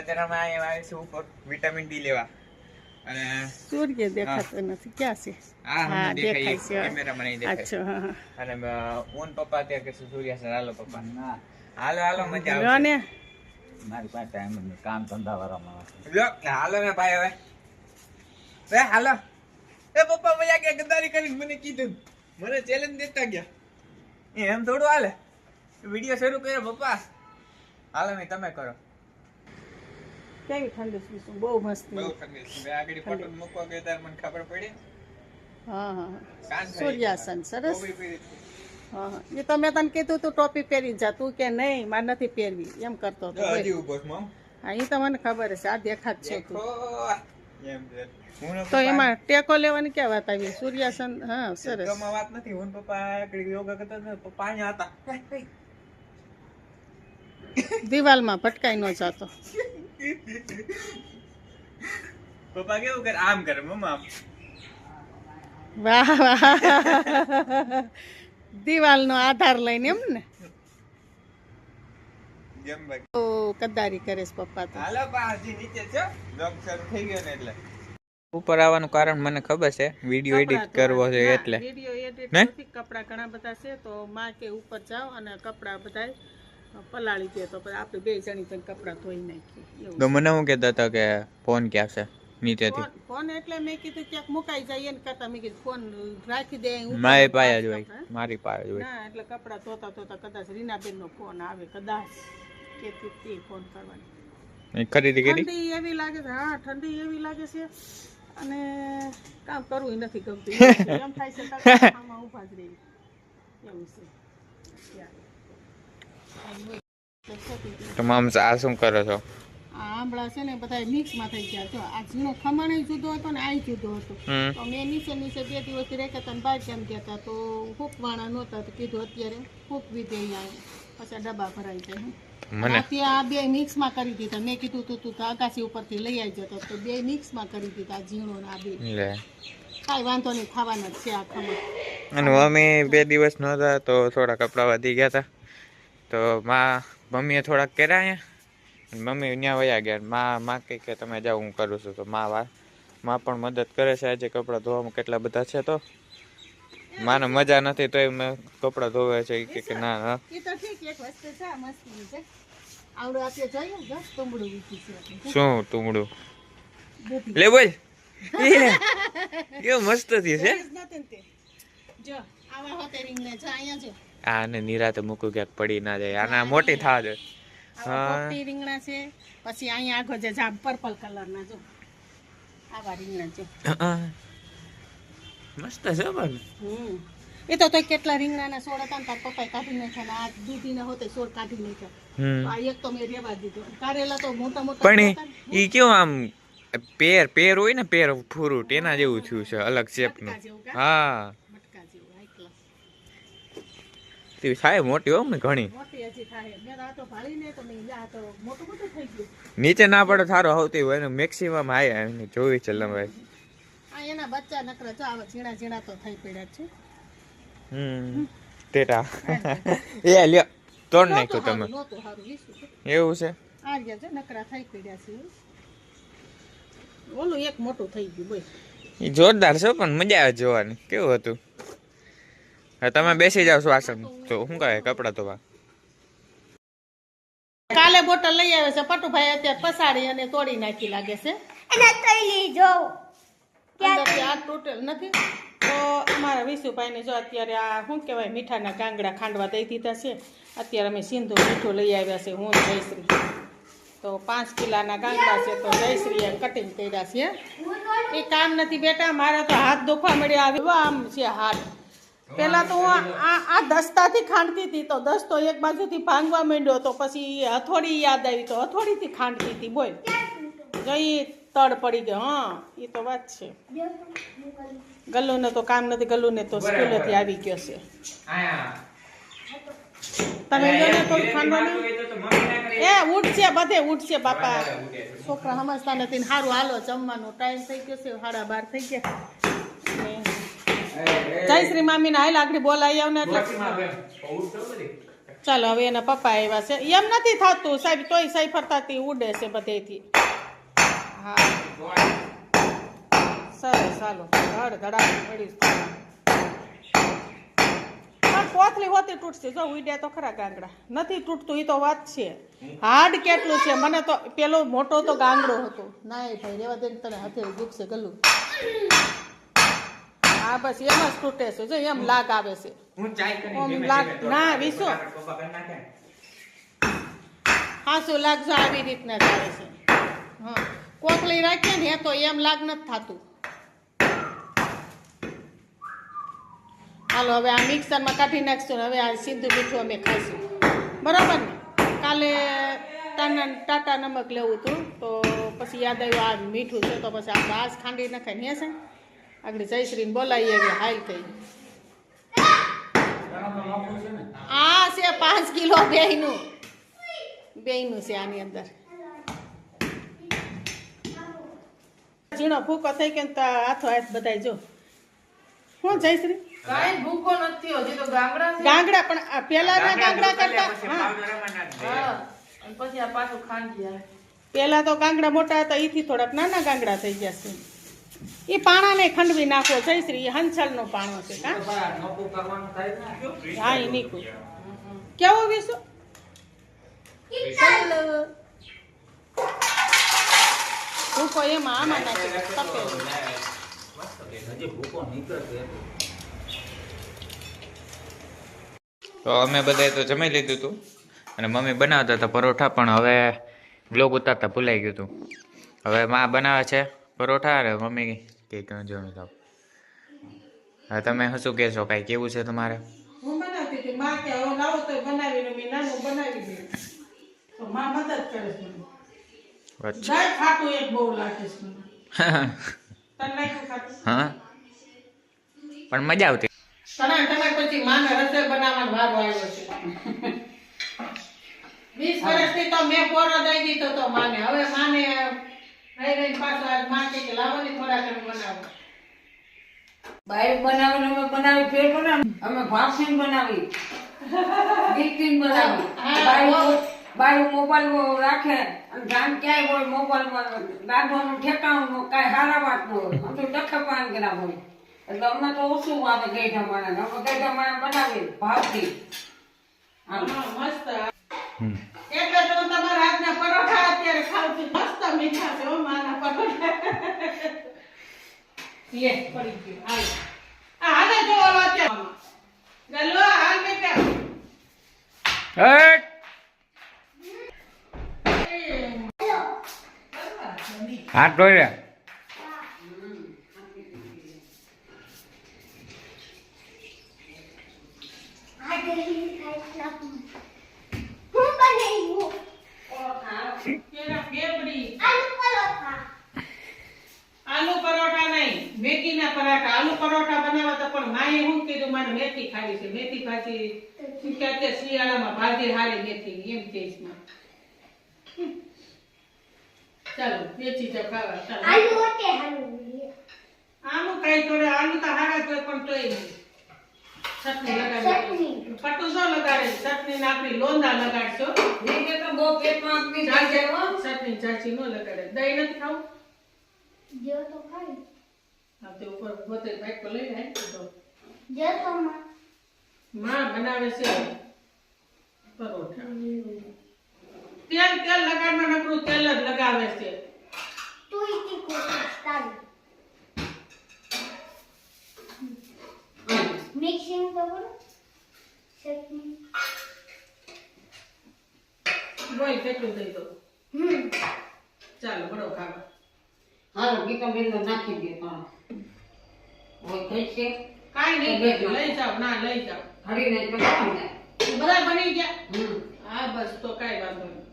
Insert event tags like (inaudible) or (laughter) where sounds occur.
અત્યારે અમે અહીંયા આવીશું ઉપર વિટામિન ડી લેવા. અને સૂર્ય દેખાતો નથી? ક્યાં છે? હા, દેખાય દેખાય છે. કેમેરામાં નહીં દેખાય અચ્છા હા હા. અને ઓન પપ્પા ત્યાં કે સૂર્યાસન હાલો પપ્પા. હાલો હાલો મજા લ્યો ને મારી પાસે ટાઈમ જ કામ ધંધા વાળામાં હાલો ને ભાઈ હવે. એ હાલો. એ પપ્પા મજા કે ગદ્દારી કરીને મને કીધું. મને ચેલેન્જ દેતા ગયા. એ એમ થોડું હાલે. વીડિયો શરૂ કર્યો પપ્પા. હાલો મેં તમે કરો. કેવી ઠંડી છે? શું? બહુ મસ્ત. બહુ ઠંડી છે. મેં આગળ ફોટો મૂકવા ગયો ત્યારે મને ખબર પડી? હા હા. સૂર્યાસન સરસ. હા એ તો મેં તને કીધું તું ટોપી પહેરી જા. તું કે નહીં મારે નથી પહેરવી. એમ કરતો હતો. હા. એ તો મને ખબર છે. આ દેખા. જ છો. તું. તો એમાં ટેકો લેવાની ક્યાં વાત આવી? સૂર્યાસન હા સરસ. વાત નથી. હું પપ્પા યોગા કરતા પપ્પા અહીંયા હતા. દિવાલમાં ભટકાઈ ન જાતો. પપ્પા કેવું કરે? આમ કરે મમ્મા વાહ વાહ. દિવાલનો આધાર લઈને એમ ને? જેમ ભાઈ તો કદારી કરે છે પપ્પા તો. હાલો બા નીચે છો. બ્લોગ શરૂ થઈ ગયો ને એટલે. ઉપર આવવાનું કારણ મને ખબર છે વીડિયો એડિટ કરવો છે એટલે. વિડિયો એડિટ નથી કપડા ઘણા બધા છે તો માં કે ઉપર જાઓ અને કપડા બધાય પલાળી દે તો પછી આપણે બે જણી તને કપડા ધોઈ નાખીએ તો મને હું કહેતા હતા કે ફોન ક્યાં છે? નીચેથી. ફોન- એટલે મેં કીધું ક્યાંક મુકાઈ જાય એને કરતા મેં કીધું ફોન રાખી દે મારી પાસે જ. હોય મારી પાસે જ હોય. ના એટલે કપડા ધોતા ધોતા કદાચ રીનાબેન નો ફોન આવે કદાચ. કે તે ફોન કરવાની. ખરીદી કરી? ઠંડી એવી લાગે છે હા ઠંડી એવી લાગે છે. અને કામ કરવું નથી ગમતું. (laughs) એમ થાય છે ઊભા જ રહી એવું છે. ત્યારે. તો શું કીધું? તો મામ આ શું કરો છો? આંબળા છે ને બધા મિક્સમાં થઈ ગયા. જો આ ઝીણો ખમણ જુદો હતો ને આ જુદો હતો. તો મેં નીચે નીચે બે દિવસ રહેતા હતા ને બહાર કેમ કહેતા હતા? તો ફૂંકવાના નહોતા તો કીધું અત્યારે ફૂંકવી દે આવે પછી ડબ્બા ભરાઈ જાય. મને આ બે મિક્સમાં કરી દીધા. મેં કીધું તું તું આકાશી ઉપરથી લઈ આવી જતો. તો બે મિક્સમાં કરી દીધા ઝીણો ને આ બે. કાંઈ વાંધો નહીં ખાવાના જ છે આ ખમણ. અને અમે બે દિવસ નહોતા તો થોડા કપડાં વધી ગયા હતા. તો માં મમ્મીએ થોડાક કર્યા અહીંયા? મમ્મી ત્યાં વયા ગયા. માં માં કહે કે તમે જાઓ હું કરું છું. તો માં વા માં પણ મદદ કરે છે આજે કપડાં ધોવામાં કેટલા બધા છે તો. માને મજા નથી તો મેં કપડાં ધોવે છે. કહે કે ના ના. શું તુમડું લે બોલ. કેવું મસ્ત છે. જો આવા હોતે રીંગણા જો અહીંયા જો. આને નિરાતે મૂકું ક્યાંક પડી ના જાય. આના મોટી થવા દે. મોટી રીંગણા છે. પછી અહીંયા આગળ જે જામ પર્પલ કલરના જો. આવા રીંગણા છે મસ્ત છે પણ. હમ. એ તો તોય કેટલા રીંગણાના છોડ હતા ને તાર પપ્પાએ કાઢી નાખ્યા ને આ દૂધીના હોતે છોડ કાઢી નાખ્યા. આ એક તો મેં રેવા દીધો. કારેલા તો મોટા મોટા પણ ઈ કેવું આમ પેર પેર હોય ને પેર ફ્રૂટ એના જેવું થયું છે અલગ શેપનું નું. હા. તે થાય મોટી હોમ ને ઘણી. નીચે ના પડે થારો આવતી હોય ને મેક્સિમમ આયા એને જોવી છે લંબાઈ. આ એના બચ્ચા નકરા જો આવા ઝીણા ઝીણા તો થઈ પડ્યા છે. હમ તેટા (laughs) એ લ્યો તોડ નાખ્યું તમે. એવું છે? આ ગયા છે નકરા થઈ પડ્યા છે. ઓલું એક મોટું થઈ ગયું બોય જોરદાર છે પણ મજા આવે જોવાની. કેવું હતું? તમે બેસી જાવ શ્વાસન તો શું કહે કપડા તો કાલે બોટલ લઈ આવે છે. પટુભાઈ અત્યારે પસાડી અને તોડી નાખી લાગે છે. અંદરથી આ તૂટેલ નથી. તો અમારા વિશુભાઈને જો અત્યારે આ શું કહેવાય મીઠાના ગાંગડા ખાંડવા દઈ દીધા છે. અત્યારે અમે સિંધુ મીઠું લઈ આવ્યા છે. હું જયશ્રી. તો પાંચ કિલાના ગાંગડા છે તો જયશ્રીએ કટિંગ કર્યા છે. એ કામ નથી બેટા મારા તો હાથ દુખવા મળ્યા. આવ્યો આમ છે હાથ. પેલા તો હું આ આ દસ્તાથી ખાંડતી હતી તો દસ્તો એક બાજુથી ભાંગવા માંડ્યો તો પછી હથોડી યાદ આવી તો હથોડીથી ખાંડતી હતી બોલ. જઈ તડ પડી ગયો હા એ તો વાત છે. ગલ્લુને તો કામ નથી ગલ્લુને તો સ્કૂલેથી આવી ગયો છે. તમે લ્યો તો ખાંડવાનું એ ઉઠશે બધે ઉઠશે બાપા. છોકરા સમજતા નથી સારું હાલો જમવાનો ટાઈમ થઈ ગયો છે સાડા બાર થઈ ગયા. જય શ્રી મામીને હાલ આગળ બોલાવી આવને એટલે ચાલો હવે એના પપ્પા આવ્યા છે. એમ નથી થતું સાહેબ તોય સાહેબ ફરતાથી ઉડે છે બધેથી. હા. સરસ ચાલો ધડ ધડાડ પડી પણ કોથળી હોતી તૂટશે. જો ઉડ્યા તો ખરા ગાંગડા. નથી તૂટતું એ તો વાત છે. હાર્ડ કેટલું છે? મને તો પેલો મોટો તો ગાંગડો હતો. ના એ ભાઈ રેવા દે તને હથેળી દુખશે ગલું. હા બસ એમ જ તૂટે છે. જો એમ લાગ આવે છે. હું ચાય ધીમે લાગ- ના, નાખું. વિશુ. ફટાફટ પપ્પા કરી નાખે. હા શું લાગજો આવી રીતના જ આવે છે. હા. કોકલી રાખીએ ને એ તો એમ લાગ નથી થતું. હાલો હવે આ મિક્સરમાં કાઢી નાખશું હવે આ સીધું મીઠું અમે ખાઈશું. બરાબર ને? કાલે તાના ટાટા નમક લેવું હતું તો પછી યાદ આવ્યું આ મીઠું છે તો પછી આપણે આજ ખાંડી નખાય ને છે આગળ જયશ્રીને બોલાવીએ કે હાલ થઈ આ છે પાંચ કિલો બેયનું. બેયનું છે આની અંદર. ઝીણો ભૂકો થઈ ગયો ને તો હાથો હાથ બધાય જો. શું જયશ્રી? કાંઈ ભૂકો નથી હજી તો ગામડા ગાંગડા પણ આ પેલાના ગાંગડા કરતા હા. પછી આ પાછું ખાંડિયા પેલા તો ગાંગડા મોટા હતા એથી થોડાક નાના ગાંગડા થઈ ગયા છે. એ પાણાને ખંડવી નાખો જયશ્રી હંસલનો પાણો છે હા એ નીકળું કેવો વિશુ ભૂકો એમાં આમાં નાખી તો અમે બધાએ તો જમી લીધું હતું અને મમ્મી બનાવતા હતા પરોઠા પણ હવે બ્લોગ ઉતારતા ભૂલાઈ ગયું હતું હવે માં બનાવે છે. પરોઠા અરે મમ્મી કે ક્યાં જમી લો હા તમે શું કહેશો? કાંઈ કેવું છે તમારે? હું બનાવતી હતી. માં કે હવે લાવો તો બનાવીને મેં નાનું બનાવી દઉં તો માં મદદ કરે છે અચ્છા. દાળ ખાટું એક બહુ લાગે છે તને ખાટું (laughs) હા. પણ મજા આવતી. તને તમે પછી માને રસોઈ બનાવવાનો વારો આવ્યો છે. (laughs) વીસ વર્ષથી તો મેં પોરો દઈ દીધો તો માને. હવે માને રહી રહી પાછો આજમાં કે લાવો ને થોડા બનાવો. બાઈક બનાવીને અમે બનાવી ફેર બનાવી અમે ભાષણ બનાવી. દીકરીને બનાવી. બાઈ બાઈ મોબાઈલ રાખે અને ધ્યાન ક્યાંય હોય મોબાઈલમાં ગાંધવાનું ઠેકાણું કાંઈ હારા વાત ન હોય. આમ તો ડખે પાન કર્યા હોય. એટલે અમને તો ઓછું આવે ગઈઢા માણસ અમે ગઈઢા માણસ બનાવી ભાવથી. હા, મસ્ત. એટલે તો હું તમારા હાથના પરોઠા અત્યારે ખાઉં છું મસ્ત મીઠા છે હો માના પરોઠા લે પડી ગયું હાલ આ હાલે જો ઓલો અત્યારે ગલો હાલ બેટા હટ! હાથ ધોઈ લે કેરા બેબડી આલુ પરોઠા નહીં મેથીના પરાઠા આલુ પરોઠા બનાવવા તો પણ માએ હું કીધું મને મેથી ખાવી છે. મેથી ભાજી કે અત્યારે શિયાળામાં ભાજી હારી મેથી. એમ માં ચાલો મેથી તો ખાવા. ચાલો. આલુ કઈ થોડે આલુ તો હારા છે પણ તોય નહીં. ચટણી લગાડી પટુ શું લગાડે. ચટણી ને આપણી લોંદા લગાડશો. નહીં કે તો બહુ પેટમાં આપની જાય ચટણી ચાચી નો લગાડે. દહીં નથી ખાવું? હા તે ઉપર પોતે બાઈક પર લઈને આવી તો. માં બનાવે છે પરોઠા. તેલ તેલ લગાડમાં નકરું તેલ જ લગાવે છે. મિક્સિંગ તો કરો. ચટણી. બોલ કેટલું દઈ દો હમ. ચાલો બડો ખાવા. હાલો ગીતાબેન તો નાખી દે પણ ઓય થઈ છે. કાઈ નહીં લઈ જાવ ના લઈ જાવ હરીને તો બરાબર બધા બની ગયા? હા બસ તો કાઈ વાંધો નહીં.